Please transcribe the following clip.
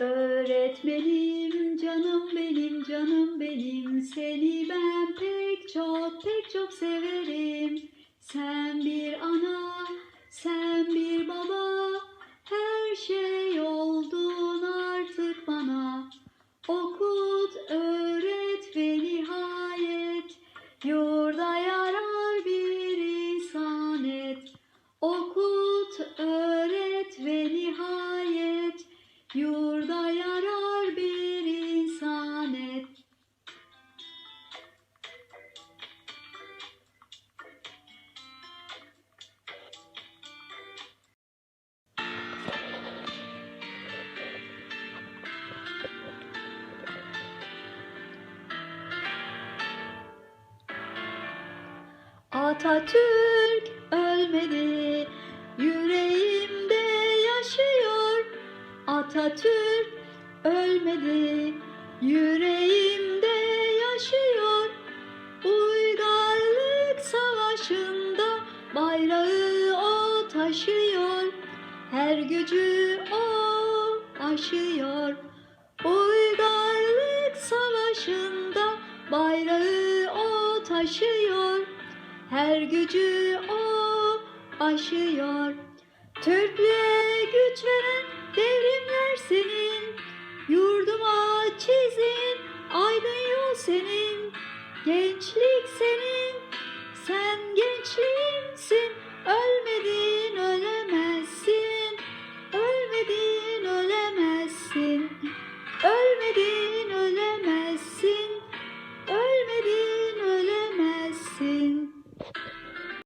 Öğretmenim canım benim canım benim seni ben pek çok pek çok severim. Sen bir Atatürk ölmedi, yüreğimde yaşıyor. Atatürk ölmedi, yüreğimde yaşıyor. Uygarlık savaşında bayrağı o taşıyor. Her gücü o aşıyor. Uygarlık savaşında bayrağı o taşıyor. Her gücü o aşıyor. Türklüğe güç veren devrimler senin. Yurduma çizin aydın yol senin. Gençlik senin, sen gençliğimsin. Ölmedin ölemezsin, ölmedin ölemezsin. Ölmedin